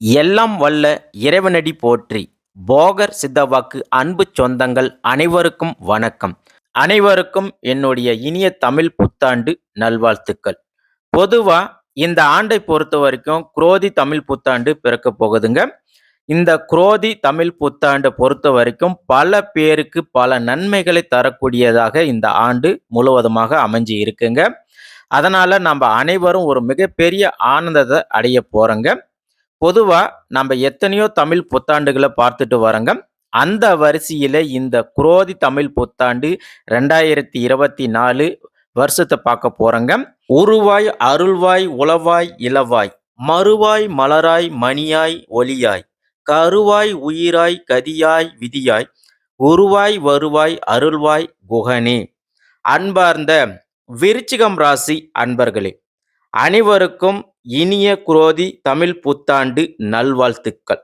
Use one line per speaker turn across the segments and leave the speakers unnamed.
எல்லாம் வல்ல இறைவனடி போற்றி. போகர் சித்தவாக்கு அன்பு சொந்தங்கள் அனைவருக்கும் வணக்கம். அனைவருக்கும் என்னுடைய இனிய தமிழ் புத்தாண்டு நல்வாழ்த்துக்கள். பொதுவா இந்த ஆண்டை பொறுத்த வரைக்கும் குரோதி தமிழ் புத்தாண்டு பிறக்க போகுதுங்க. இந்த குரோதி தமிழ் புத்தாண்டை பொறுத்த வரைக்கும் பல பேருக்கு பல நன்மைகளை தரக்கூடியதாக இந்த ஆண்டு முழுவதுமாக அமைஞ்சு இருக்குங்க. அதனால நம்ம அனைவரும் ஒரு மிகப்பெரிய ஆனந்தத்தை அடைய போறோங்க. பொதுவாக நம்ம எத்தனையோ தமிழ் புத்தாண்டுகளை பார்த்துட்டு வரோங்க. அந்த வரிசையில் இந்த குரோதி தமிழ் புத்தாண்டு ரெண்டாயிரத்தி இருபத்தி நாலு வருஷத்தை பார்க்க போகிறோங்க உருவாய் அருள்வாய் உளவாய் இளவாய் மறுவாய் மலராய் மணியாய் ஒளியாய் கருவாய் உயிராய் கதியாய் விதியாய் உருவாய் வருவாய் அருள்வாய் குகனே. அன்பார்ந்த விருச்சிகம் ராசி அன்பர்களே அனைவருக்கும் இனிய குரோதி தமிழ் புத்தாண்டு நல்வாழ்த்துக்கள்.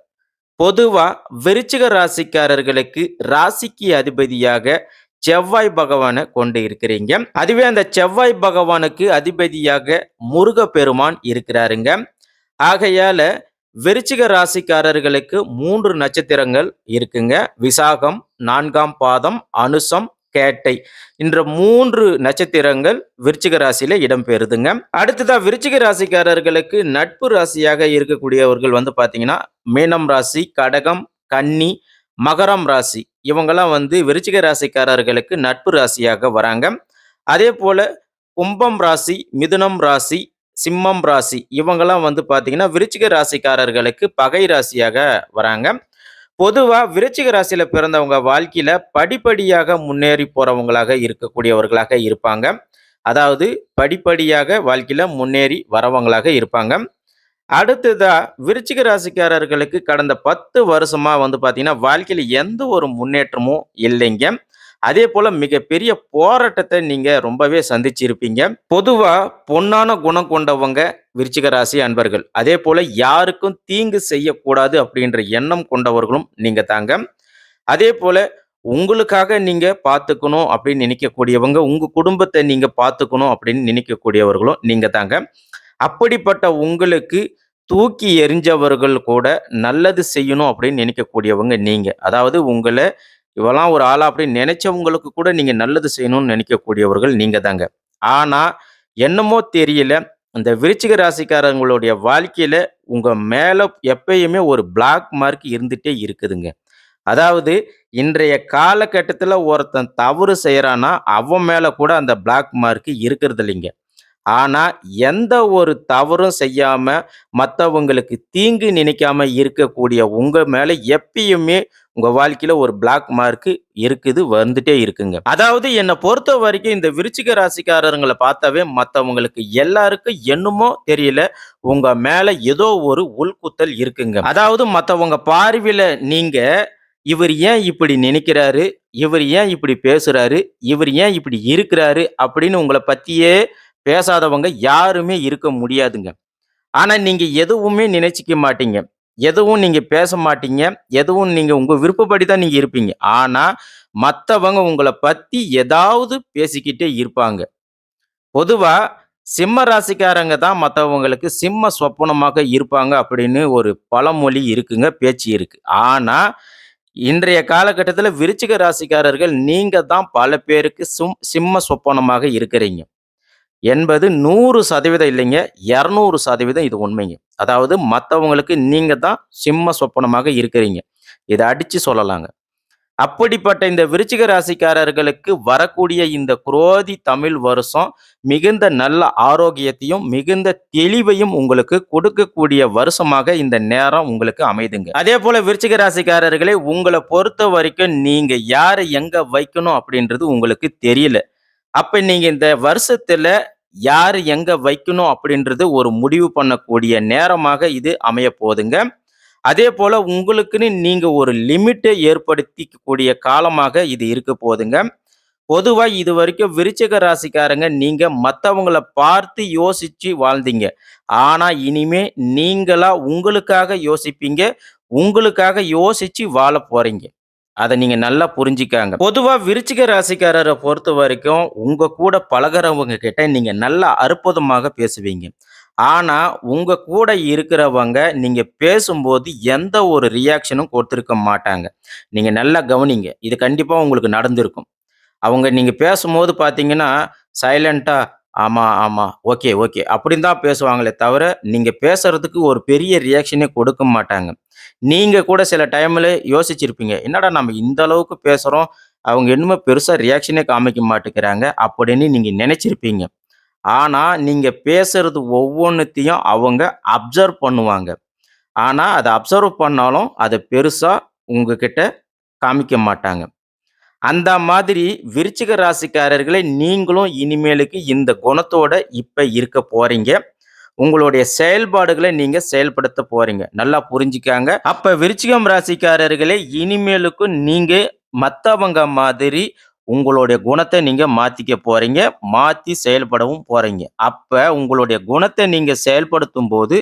பொதுவா விருச்சிக ராசிக்காரர்களுக்கு ராசிக்கு அதிபதியாக செவ்வாய் பகவானை கொண்டு இருக்கிறீங்க. அதுவே அந்த செவ்வாய் பகவானுக்கு அதிபதியாக முருகப்பெருமான் இருக்கிறாருங்க. ஆகையால விருச்சிக ராசிக்காரர்களுக்கு மூன்று நட்சத்திரங்கள் இருக்குங்க. விசாகம் நான்காம் பாதம் அனுசம் கேட்டை. என்ற மூன்று நட்சத்திரங்கள் விருச்சிக ராசியில இடம்பெறுதுங்க. அடுத்ததா விருச்சிக ராசிக்காரர்களுக்கு நட்பு ராசியாக இருக்கக்கூடியவர்கள் வந்து பாத்தீங்கன்னா மீனம் ராசி கடகம் கன்னி மகரம் ராசி. இவங்கெல்லாம் வந்து விருச்சிக ராசிக்காரர்களுக்கு நட்பு ராசியாக வராங்க. அதே போல கும்பம் ராசி மிதுனம் ராசி சிம்மம் ராசி. இவங்கெல்லாம் வந்து பாத்தீங்கன்னா விருச்சிக ராசிக்காரர்களுக்கு பகை ராசியாக வராங்க. பொதுவாக விருச்சிக ராசியில் பிறந்தவங்க வாழ்க்கையில் படிப்படியாக முன்னேறி போகிறவங்களாக இருக்கக்கூடியவர்களாக இருப்பாங்க. அதாவது படிப்படியாக வாழ்க்கையில் முன்னேறி வரவங்களாக இருப்பாங்க. அடுத்ததாக விருச்சிக ராசிக்காரர்களுக்கு கடந்த பத்து வருஷமாக வந்து பார்த்திங்கன்னா வாழ்க்கையில் எந்த ஒரு முன்னேற்றமும் இல்லைங்க. அதே போல மிகப்பெரிய போராட்டத்தை நீங்க ரொம்பவே சந்திச்சிருப்பீங்க. பொதுவா பொன்னான குணம் கொண்டவங்க விருச்சிக ராசி அன்பர்கள். அதே போல யாருக்கும் தீங்கு செய்யக்கூடாது அப்படின்ற எண்ணம் கொண்டவர்களும் நீங்க தாங்க. அதே போல உங்களுக்காக நீங்க பார்த்துக்கணும் அப்படின்னு நினைக்கக்கூடியவங்க உங்க குடும்பத்தை நீங்க பார்த்துக்கணும் அப்படின்னு நினைக்கக்கூடியவர்களும் நீங்க தாங்க. அப்படிப்பட்ட உங்களுக்கு தூக்கி எறிஞ்சவர்கள் கூட நல்லது செய்யணும் அப்படின்னு நினைக்கக்கூடியவங்க நீங்க. அதாவது உங்களை இவெல்லாம் ஒரு ஆளா அப்படின்னு நினைச்சவங்களுக்கு கூட நீங்க நல்லது செய்யணும்னு நினைக்கக்கூடியவர்கள் நீங்க தாங்க. ஆனா என்னமோ தெரியல அந்த விருச்சிக ராசிக்காரங்களுடைய வாழ்க்கையில உங்க மேல எப்பயுமே ஒரு பிளாக் மார்க் இருந்துட்டே இருக்குதுங்க. அதாவது இன்றைய காலகட்டத்தில் ஒருத்தன் தவறு செய்கிறான்னா அவன் மேலே கூட அந்த பிளாக் மார்க் இருக்கிறது இல்லைங்க ஆனா எந்த ஒரு தவறும் செய்யாம மற்றவங்களுக்கு தீங்கு நினைக்காம இருக்கக்கூடிய உங்க மேல எப்பயுமே உங்க வாழ்க்கையில ஒரு பிளாக் மார்க் இருக்குது வந்துட்டே இருக்குங்க. அதாவது என்னை பொறுத்த வரைக்கும் இந்த விருச்சிக ராசிக்காரங்களை பார்த்தாவே மற்றவங்களுக்கு எல்லாருக்கும் என்னமோ தெரியல உங்க மேல ஏதோ ஒரு உள்குத்தல் இருக்குங்க. அதாவது மற்றவங்க பார்வையில நீங்க இவர் ஏன் இப்படி நினைக்கிறாரு இவர் ஏன் இப்படி பேசுறாரு இவர் ஏன் இப்படி இருக்கிறாரு அப்படின்னு உங்களை பத்தியே பேசாதவங்க யாருமே இருக்க முடியாதுங்க. ஆனால் நீங்கள் எதுவுமே நினைச்சிக்க மாட்டீங்க. எதுவும் நீங்கள் பேச மாட்டீங்க. எதுவும் நீங்கள் உங்கள் விருப்பப்படி தான் நீங்கள் இருப்பீங்க. ஆனால் மற்றவங்க உங்களை பற்றி ஏதாவது பேசிக்கிட்டே இருப்பாங்க. பொதுவாக சிம்ம ராசிக்காரங்க தான் மற்றவங்களுக்கு சிம்ம சொப்பனமாக இருப்பாங்க அப்படின்னு ஒரு பழமொழி இருக்குங்க பேச்சு இருக்கு. ஆனால் இன்றைய காலகட்டத்தில் விருச்சிக ராசிக்காரர்கள் நீங்கள் தான் பல பேருக்கு சும் சிம்ம சொப்பனமாக இருக்கிறீங்க. என்பது நூறு சதவீதம் இல்லைங்க இரநூறு சதவீதம் இது உண்மைங்க. அதாவது மற்றவங்களுக்கு நீங்க தான் சிம்ம சொப்பனமாக இருக்கிறீங்க. இதை அடிச்சு சொல்லலாங்க. அப்படிப்பட்ட இந்த விருச்சிக ராசிக்காரர்களுக்கு வரக்கூடிய இந்த குரோதி தமிழ் வருஷம் மிகுந்த நல்ல ஆரோக்கியத்தையும் மிகுந்த தெளிவையும் உங்களுக்கு கொடுக்கக்கூடிய வருஷமாக இந்த நேரம் உங்களுக்கு அமைதுங்க. அதே போல விருச்சிக ராசிக்காரர்களே உங்களை பொறுத்த வரைக்கும் நீங்க யாரை எங்க வைக்கணும் அப்படின்றது உங்களுக்கு தெரியல. அப்ப நீங்க இந்த வருஷத்துல யார் எங்க வைக்கணும் அப்படின்றது ஒரு முடிவு பண்ணக்கூடிய நேரமாக இது அமைய போதுங்க அதே போல உங்களுக்குன்னு நீங்க ஒரு லிமிட்டை ஏற்படுத்திக்கக்கூடிய காலமாக இது இருக்க போதுங்க பொதுவாக இது வரைக்கும் விருச்சக ராசிக்காரங்க நீங்கள் மற்றவங்கள பார்த்து யோசித்து வாழ்ந்தீங்க. ஆனால் இனிமே நீங்களாக உங்களுக்காக யோசிப்பீங்க. உங்களுக்காக யோசித்து வாழ போகிறீங்க அதை நீங்கள் நல்லா புரிஞ்சிக்காங்க பொதுவாக விருச்சிக ராசிக்காரரை பொறுத்த வரைக்கும் உங்கள் கூட பழகுறவங்க கிட்ட நீங்கள் நல்லா அற்புதமாக பேசுவீங்க ஆனால் உங்கள் கூட இருக்கிறவங்க நீங்கள் பேசும்போது எந்த ஒரு ரியாக்ஷனும் கொடுத்துருக்க மாட்டாங்க. நீங்கள் நல்லா கவனிங்க. இது கண்டிப்பாக உங்களுக்கு நடந்திருக்கும். அவங்க நீங்கள் பேசும்போது பார்த்தீங்கன்னா, சைலண்ட்டாக ஆமாம் ஆமாம் ஓகே, ஓகே. அப்படின்னு தான் பேசுவாங்களே தவிர, நீங்கள் பேசுறதுக்கு ஒரு பெரிய ரியாக்ஷனே கொடுக்க மாட்டாங்க. நீங்கள் கூட சில டைமில் யோசிச்சிருப்பீங்க. என்னடா நம்ம இந்த அளவுக்கு பேசுகிறோம் அவங்க என்னமோ பெருசாக ரியாக்ஷனே காமிக்க மாட்டேங்கிறாங்க அப்படின்னு நீங்கள் நினச்சிருப்பீங்க ஆனால் நீங்கள் பேசுறது ஒவ்வொன்றுத்தையும் அவங்க அப்சர்வ் பண்ணுவாங்க. ஆனால் அதை அப்சர்வ் பண்ணாலும் அதை பெருசாக உங்ககிட்ட காமிக்க மாட்டாங்க. அந்த மாதிரி விருச்சிக ராசிக்காரர்களே நீங்களும் இனிமேலுக்கு இந்த குணத்தோட இப்போ இருக்க போகிறீங்க உங்களுடைய செயல்பாடுகளை நீங்க செயல்படுத்த போறீங்க. நல்லா புரிஞ்சுக்காங்க அப்ப விருச்சிகம் ராசிக்காரர்களே இனிமேலுக்கும் நீங்க மத்தவங்க மாதிரி உங்களுடைய குணத்தை நீங்க மாத்திக்க போறீங்க. மாத்தி செயல்படவும் போறீங்க. அப்ப உங்களுடைய குணத்தை நீங்க செயல்படுத்தும்போது,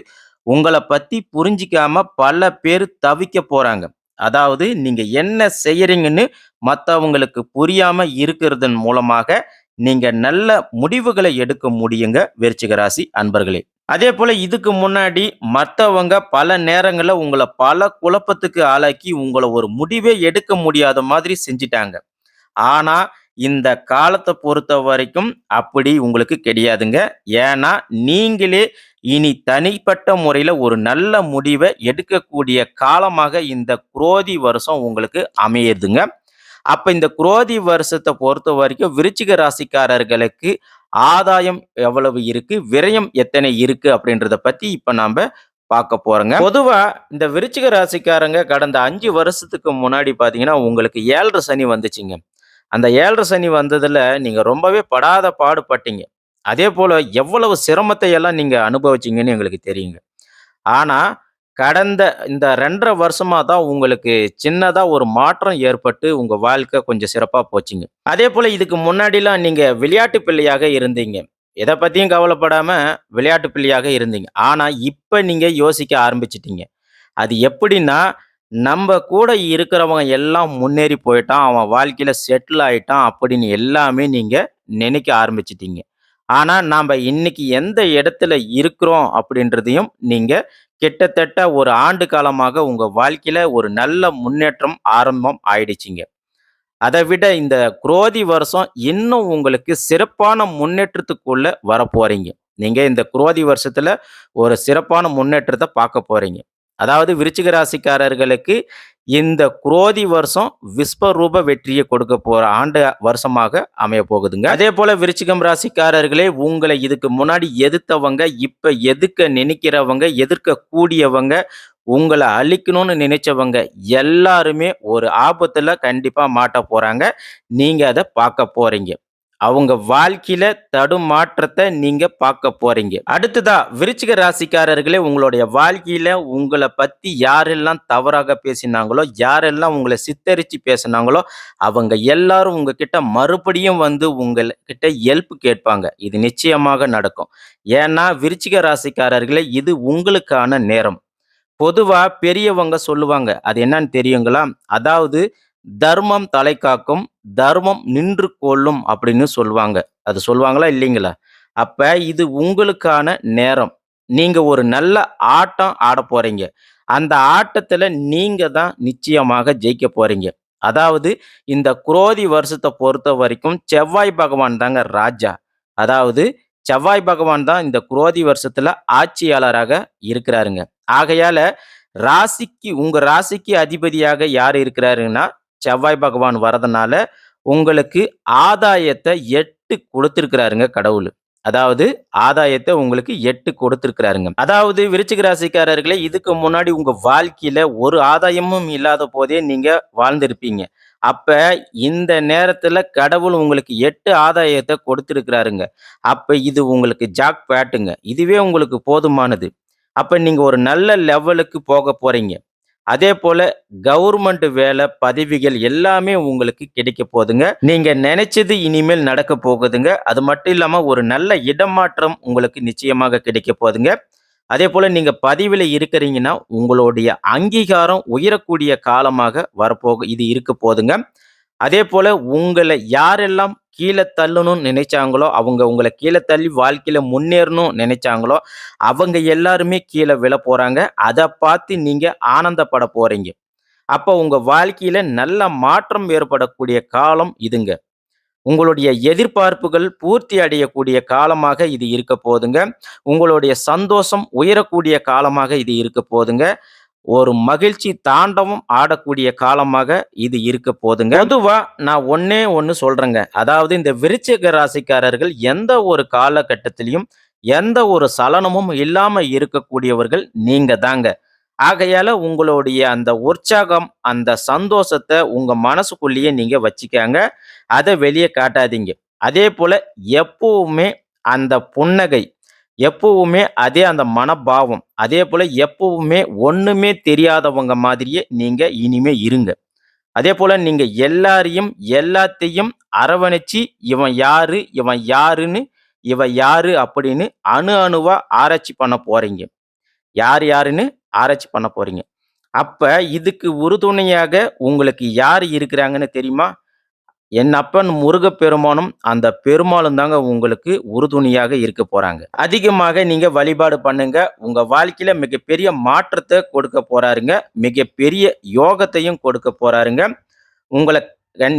உங்களை பத்தி புரிஞ்சிக்காம பல பேர் தவிக்க போறாங்க. அதாவது நீங்க என்ன செய்யறீங்கன்னு மற்றவங்களுக்கு புரியாம இருக்கிறதன் மூலமாக, நீங்க நல்ல முடிவுகளை எடுக்க முடியுங்க விருச்சிக ராசி அன்பர்களே. அதே போல் இதுக்கு முன்னாடி மற்றவங்க பல நேரங்களில் உங்களை பல குழப்பத்துக்கு ஆளாக்கி, உங்களை ஒரு முடிவே எடுக்க முடியாத மாதிரி செஞ்சுட்டாங்க. ஆனா, இந்த காலத்தை பொறுத்த வரைக்கும் அப்படி உங்களுக்கு கிடையாதுங்க. ஏன்னா, நீங்களே இனி தனிப்பட்ட முறையில் ஒரு நல்ல முடிவை எடுக்கக்கூடிய காலமாக இந்த குரோதி வருஷம் உங்களுக்கு அமையுதுங்க. அப்போ இந்த குரோதி வருஷத்தை பொறுத்த வரைக்கும் விருச்சிக ராசிக்காரர்களுக்கு ஆதாயம் எவ்வளவு இருக்கு? விரயம் எத்தனை இருக்கு? அப்படின்றத பத்தி இப்ப நாம பார்க்க போறோங்க. பொதுவா இந்த விருச்சிக ராசிக்காரங்க கடந்த அஞ்சு வருஷத்துக்கு முன்னாடி பாத்தீங்கன்னா உங்களுக்கு ஏழரை சனி வந்துச்சுங்க. அந்த ஏழரை சனி வந்ததுல நீங்க ரொம்பவே படாத பாடுபட்டீங்க. அதேபோல எவ்வளவு சிரமத்தை எல்லாம் நீங்க அனுபவிச்சீங்கன்னு எங்களுக்கு தெரியுங்க. ஆனா, கடந்த இந்த ரெண்டரை வருஷமாக தான் உங்களுக்கு சின்னதாக ஒரு மாற்றம் ஏற்பட்டு, உங்கள் வாழ்க்கை கொஞ்சம் சிறப்பாக போச்சுங்க. அதே போல் இதுக்கு முன்னாடிலாம் நீங்கள் விளையாட்டு பிள்ளையாக இருந்தீங்க. எதை பற்றியும் கவலைப்படாமல் விளையாட்டு பிள்ளையாக இருந்தீங்க. ஆனால் இப்போ நீங்கள் யோசிக்க ஆரம்பிச்சிட்டிங்க அது எப்படின்னா, நம்ம கூட இருக்கிறவங்க எல்லாம் முன்னேறி போயிட்டான். அவன் வாழ்க்கையில் செட்டில் ஆயிட்டான் அப்படின்னு எல்லாமே நீங்கள் நினைக்க ஆரம்பிச்சிட்டிங்க ஆனால் நாம் இன்னைக்கு எந்த இடத்துல இருக்கிறோம் அப்படின்றதையும் நீங்கள் கிட்டத்தட்ட ஒரு ஆண்டு காலமாக உங்கள் வாழ்க்கையில் ஒரு நல்ல முன்னேற்றம் ஆரம்பம் ஆயிடுச்சிங்க. அதை விட இந்த குரோதி வருஷம் இன்னும் உங்களுக்கு சிறப்பான முன்னேற்றத்துக்குள்ளே வரப்போகிறீங்க நீங்கள் இந்த குரோதி வருஷத்தில் ஒரு சிறப்பான முன்னேற்றத்தை பார்க்க போகிறீங்க அதாவது விருச்சிக ராசிக்காரர்களுக்கு இந்த குரோதி வருஷம் விஸ்வரூப வெற்றியை கொடுக்க போற ஆண்டு வருஷமாக அமைய போகுதுங்க. அதேபோல விருச்சிகம் ராசிக்காரர்களே உங்களை இதுக்கு முன்னாடி எதிர்த்தவங்க, இப்ப எதிர்க்க நினைக்கிறவங்க, எதிர்க்கக்கூடியவங்க, உங்களை அழிக்கணும்னு நினைச்சவங்க எல்லாருமே ஒரு ஆபத்துல கண்டிப்பா மாட்டப் போறாங்க. நீங்க அதை பார்க்க போறீங்க. அவங்க வாழ்க்கையில தடுமாற்றத்தை நீங்க பார்க்க போறீங்க. அடுத்ததா விருச்சிக ராசிக்காரர்களே உங்களுடைய வாழ்க்கையில உங்களை பத்தி யாரெல்லாம் தவறாக பேசினாங்களோ, யாரெல்லாம் உங்களை சித்தரிச்சு பேசினாங்களோ, அவங்க எல்லாரும் உங்ககிட்ட மறுபடியும் வந்து உங்ககிட்ட ஹெல்ப் கேட்பாங்க. இது நிச்சயமாக நடக்கும். ஏன்னா, விருச்சிக ராசிக்காரர்களே இது உங்களுக்கான நேரம். பொதுவா பெரியவங்க சொல்லுவாங்க. அது என்னன்னு தெரியுங்களா? அதாவது "தர்மம் தலை காக்கும் தர்மம் நின்று கொள்ளும் அப்படின்னு சொல்லுவாங்க. அது சொல்லுவாங்களா? இல்லைங்களா அப்ப இது உங்களுக்கான நேரம். நீங்க ஒரு நல்ல ஆட்டம் ஆட போறீங்க. அந்த ஆட்டத்துல நீங்க தான் நிச்சயமாக ஜெயிக்க போறீங்க. அதாவது இந்த குரோதி வருஷத்தை பொறுத்த வரைக்கும் செவ்வாய் பகவான் தாங்க ராஜா. அதாவது செவ்வாய் பகவான் தான் இந்த குரோதி வருஷத்துல ஆட்சியாளராக இருக்கிறாருங்க. ஆகையால ராசிக்கு உங்க ராசிக்கு அதிபதியாக யார் இருக்கிறாருன்னா, செவ்வாய் பகவான் வரதுனால உங்களுக்கு ஆதாயத்தை எட்டு கொடுத்துருக்கிறாருங்க கடவுள் அதாவது ஆதாயத்தை உங்களுக்கு எட்டு கொடுத்துருக்கிறாருங்க அதாவது விருச்சிக ராசிக்காரர்களே இதுக்கு முன்னாடி உங்க வாழ்க்கையில ஒரு ஆதாயமும் இல்லாத போதே நீங்க வாழ்ந்திருப்பீங்க. அப்ப இந்த நேரத்துல கடவுள் உங்களுக்கு எட்டு ஆதாயத்தை கொடுத்துருக்கிறாருங்க அப்ப இது உங்களுக்கு ஜாக் பேட்டுங்க இதுவே உங்களுக்கு போதுமானது. அப்ப நீங்க ஒரு நல்ல லெவலுக்கு போக போறீங்க. அதே போல கவர்மெண்ட் வேலை, பதவிகள் எல்லாமே உங்களுக்கு கிடைக்கப் போகுதுங்க. நீங்க நினைச்சது இனிமேல் நடக்கப் போகுதுங்க. அது மட்டும் இல்லாம ஒரு நல்ல இடமாற்றம் உங்களுக்கு நிச்சயமாக கிடைக்கப் போகுதுங்க. அதேபோல நீங்க பதிவில் இருக்கிறீங்கன்னா, உங்களுடைய அங்கீகாரம் உயரக்கூடிய காலமாக வரப்போக இது இருக்க போதுங்க அதே போல உங்களை யாரெல்லாம் கீழே தள்ளணும்னு நினைச்சாங்களோ அவங்க உங்களை கீழே தள்ளி வாழ்க்கையில முன்னேறணும்னு நினைச்சாங்களோ அவங்க எல்லாருமே கீழே விழ போறாங்க. அதை பார்த்து நீங்க ஆனந்தப்பட போறீங்க. அப்போ உங்க வாழ்க்கையில நல்ல மாற்றம் ஏற்படக்கூடிய காலம் இதுங்க. உங்களுடைய எதிர்பார்ப்புகள் பூர்த்தி அடையக்கூடிய காலமாக இது இருக்க போதுங்க. உங்களுடைய சந்தோஷம் உயரக்கூடிய காலமாக இது இருக்க போதுங்க. ஒரு மகிழ்ச்சி தாண்டவம் ஆடக்கூடிய காலமாக இது இருக்க போதுங்க. பொதுவா நான் ஒன்னே ஒன்று சொல்றேங்க. அதாவது இந்த விருச்சிக ராசிக்காரர்கள் எந்த ஒரு காலகட்டத்திலையும் எந்த ஒரு சலனமும் இல்லாம இருக்கக்கூடியவர்கள் நீங்க தாங்க ஆகையால உங்களுடைய அந்த உற்சாகம் அந்த சந்தோஷத்தை உங்க மனசுக்குள்ளேயே நீங்க வச்சுக்காங்க. அதை வெளியே காட்டாதீங்க. அதே போல எப்பவுமே அந்த புன்னகை எப்பவுமே அதே அந்த மனபாவம் அதே போல் எப்பவுமே ஒன்றுமே தெரியாதவங்க மாதிரியே நீங்கள் இனிமே இருங்க. அதே போல் நீங்கள் எல்லாரையும் எல்லாத்தையும் அரவணைச்சு இவன் யாரு இவன் யாருன்னு இவன் யாரு அப்படின்னு அணு அணுவாக ஆராய்ச்சி பண்ண போகிறீங்க யார் யாருன்னு ஆராய்ச்சி பண்ண போகிறீங்க அப்போ இதுக்கு உறுதுணையாக உங்களுக்கு யார் இருக்கிறாங்கன்னு தெரியுமா? என் அப்பன் முருகப்பெருமானும் அந்த பெருமாளும் தாங்க உங்களுக்கு உறுதுணையாக இருக்க போறாங்க. அதிகமாக நீங்க வழிபாடு பண்ணுங்க. உங்க வாழ்க்கையில மிகப்பெரிய மாற்றத்தை கொடுக்க போறாருங்க. மிகப்பெரிய யோகத்தையும் கொடுக்க போறாருங்க. உங்களை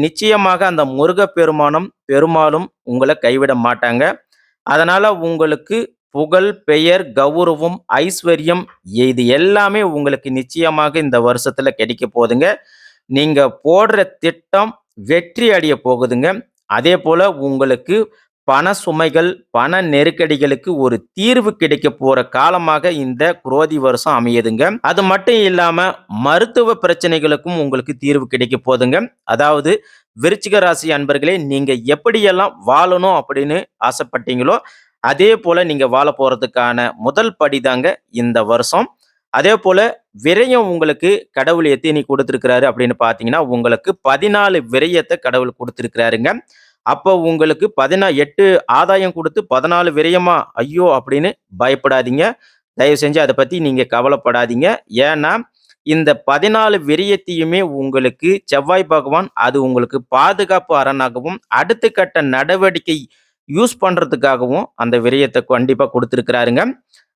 நிச்சயமாக அந்த முருகப்பெருமானும் பெருமாளும் உங்களை கைவிட மாட்டாங்க. அதனால உங்களுக்கு புகழ் பெயர் கௌரவம் ஐஸ்வர்யம் இது எல்லாமே உங்களுக்கு நிச்சயமாக இந்த வருஷத்துல கிடைக்க போகுதுங்க நீங்க போடுற திட்டம் வெற்றி அடைய போகுதுங்க. அதே போல உங்களுக்கு பண சுமைகள் பண நெருக்கடிகளுக்கு ஒரு தீர்வு கிடைக்க போற காலமாக இந்த குரோதி வருஷம் அமையுதுங்க. அது மட்டும் இல்லாம மருத்துவ பிரச்சனைகளுக்கும் உங்களுக்கு தீர்வு கிடைக்க போகுதுங்க அதாவது விருச்சிக ராசி அன்பர்களே நீங்க எப்படியெல்லாம் வாழணும் அப்படின்னு ஆசைப்பட்டீங்களோ அதே போல நீங்க வாழ போறதுக்கான முதல் படிதாங்க இந்த வருஷம். அதே போல விரயம் உங்களுக்கு கடவுள் எத்தினி கொடுத்துருக்கிறாரு அப்படின்னு பார்த்தீங்கன்னா உங்களுக்கு பதினாலு விரயத்தை கடவுள் கொடுத்துருக்கிறாருங்க. அப்போ உங்களுக்கு பதினா எட்டு ஆதாயம் கொடுத்து பதினாலு விரயமா? ஐயோ! அப்படின்னு பயப்படாதீங்க. தயவு செஞ்சு அதை பற்றி நீங்கள் கவலைப்படாதீங்க. ஏன்னா இந்த பதினாலு விரயத்தையுமே உங்களுக்கு செவ்வாய் பகவான் அது உங்களுக்கு பாதுகாப்பு அரணாகவும் அடுத்த கட்ட நடவடிக்கை யூஸ் பண்ணுறதுக்காகவும் அந்த விரயத்தை கண்டிப்பாக கொடுத்துருக்கிறாருங்க.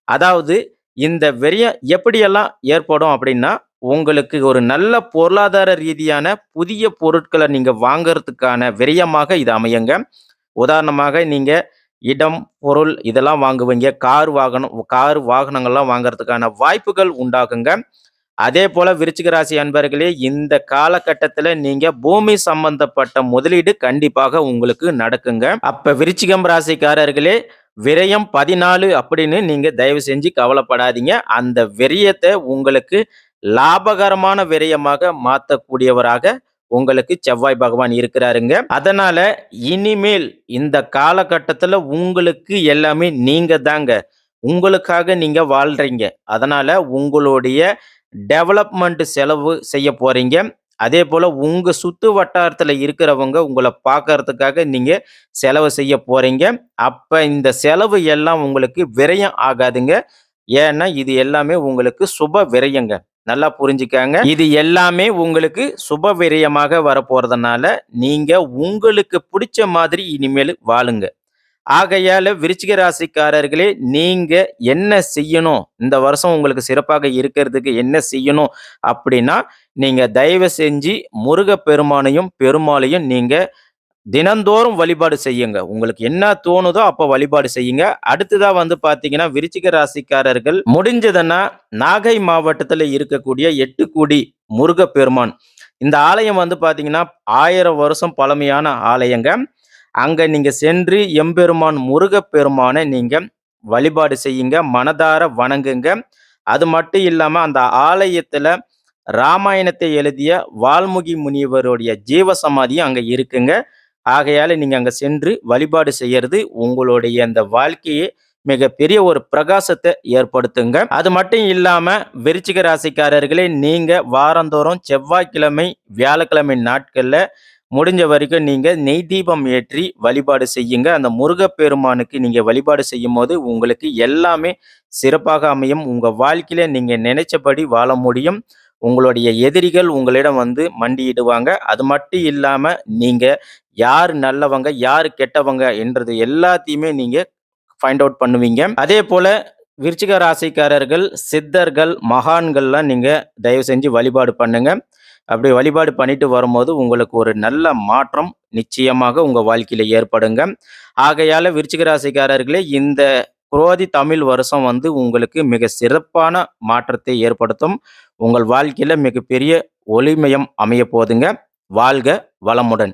அதாவது இந்த வெறியம் எப்படியெல்லாம் ஏற்படும் அப்படின்னா உங்களுக்கு ஒரு நல்ல பொருளாதார ரீதியான புதிய பொருட்களை நீங்கள் வாங்கிறதுக்கான விரயமாக இது அமையுங்க. உதாரணமாக நீங்கள் இடம் பொருள் இதெல்லாம் வாங்குவீங்க. கார் வாகனம் கார் வாகனங்கள்லாம் வாங்குறதுக்கான வாய்ப்புகள் உண்டாகுங்க. அதே போல விருச்சிக ராசி அன்பர்களே இந்த காலகட்டத்தில் நீங்க பூமி சம்பந்தப்பட்ட முதலீடு கண்டிப்பாக உங்களுக்கு நடக்குங்க. அப்ப விருச்சிகம் ராசிக்காரர்களே விரயம் பதினாலு அப்படின்னு நீங்க தயவு செஞ்சு கவலைப்படாதீங்க. அந்த விரயத்தை உங்களுக்கு லாபகரமான விரயமாக மாற்றக்கூடியவராக உங்களுக்கு செவ்வாய் பகவான் இருக்கிறாருங்க. அதனால இனிமேல் இந்த காலகட்டத்தில் உங்களுக்கு எல்லாமே நீங்க தாங்க. உங்களுக்காக நீங்க வாழ்றீங்க. அதனால உங்களுடைய டெவலப்மெண்ட் செலவு செய்ய போறீங்க. அதே போல் உங்கள் சுற்று வட்டாரத்தில் இருக்கிறவங்க உங்களை பார்க்கறதுக்காக நீங்கள் செலவு செய்ய போகிறீங்க அப்போ இந்த செலவு எல்லாம் உங்களுக்கு விரயம் ஆகாதுங்க. ஏன்னா இது எல்லாமே உங்களுக்கு சுப விரயங்க. நல்லா புரிஞ்சுக்காங்க. இது எல்லாமே உங்களுக்கு சுப விரயமாக வரப்போகிறதுனால நீங்கள் உங்களுக்கு பிடிச்ச மாதிரி இனிமேல் வாழுங்க. ஆகையால விருச்சிக ராசிக்காரர்களே நீங்க என்ன செய்யணும்? இந்த வருஷம் உங்களுக்கு சிறப்பாக இருக்கிறதுக்கு என்ன செய்யணும்? அப்படின்னா நீங்க தயவு செஞ்சு முருகப்பெருமானையும் பெருமாளையும் நீங்க தினந்தோறும் வழிபாடு செய்யுங்க. உங்களுக்கு என்ன தோணுதோ அப்ப வழிபாடு செய்யுங்க. அடுத்ததா வந்து பாத்தீங்கன்னா விருச்சிக ராசிக்காரர்கள் முடிஞ்சதுன்னா நாகை மாவட்டத்துல இருக்கக்கூடிய எட்டுக்குடி முருகப்பெருமான். இந்த ஆலயம் வந்து பாத்தீங்கன்னா ஆயிரம் வருஷம் பழமையான ஆலயங்க. அங்கே நீங்கள் சென்று எம்பெருமான் முருகப்பெருமானை நீங்கள் வழிபாடு செய்யுங்க மனதார வணங்குங்க. அது மட்டும் இல்லாமல் அந்த ஆலயத்தில் ராமாயணத்தை எழுதிய வால்முகி முனிவருடைய ஜீவசமாதியும் அங்கே இருக்குங்க. ஆகையால் நீங்கள் அங்கே சென்று வழிபாடு செய்யறது உங்களுடைய அந்த வாழ்க்கையை மிகப்பெரிய ஒரு பிரகாசத்தை ஏற்படுத்துங்க. அது மட்டும் இல்லாமல் விருச்சிக ராசிக்காரர்களே நீங்கள் வாரந்தோறும் செவ்வாய்க்கிழமை வியாழக்கிழமை நாட்களில் முடிஞ்ச வரைக்கும் நீங்கள் நெய் தீபம் ஏற்றி வழிபாடு செய்யுங்க. அந்த முருகப்பெருமானுக்கு நீங்கள் வழிபாடு செய்யும் போது உங்களுக்கு எல்லாமே சிறப்பாக அமையும். உங்கள் வாழ்க்கையில நீங்கள் நினைச்சபடி வாழ முடியும். உங்களுடைய எதிரிகள் உங்களிடம் வந்து மண்டியிடுவாங்க. அது மட்டும் இல்லாமல் நீங்கள் யார் நல்லவங்க யார் கெட்டவங்க என்றது எல்லாத்தையுமே நீங்கள் ஃபைண்ட் அவுட் பண்ணுவீங்க. அதே போல் விருச்சிக ராசிக்காரர்கள் சித்தர்கள் மகான்கள்லாம் நீங்கள் தயவு செஞ்சு வழிபாடு பண்ணுங்கள் அப்படி வழிபாடு பண்ணிட்டு வரும்போது உங்களுக்கு ஒரு நல்ல மாற்றம் நிச்சயமாக உங்கள் வாழ்க்கையில் ஏற்படுங்க. ஆகையால் விருச்சிக ராசிக்காரர்களே இந்த குரோதி தமிழ் வருஷம் வந்து உங்களுக்கு மிக சிறப்பான மாற்றத்தை ஏற்படுத்தும். உங்கள் வாழ்க்கையில் மிகப்பெரிய ஒளிமயம் அமைய போதுங்க வாழ்க வளமுடன்.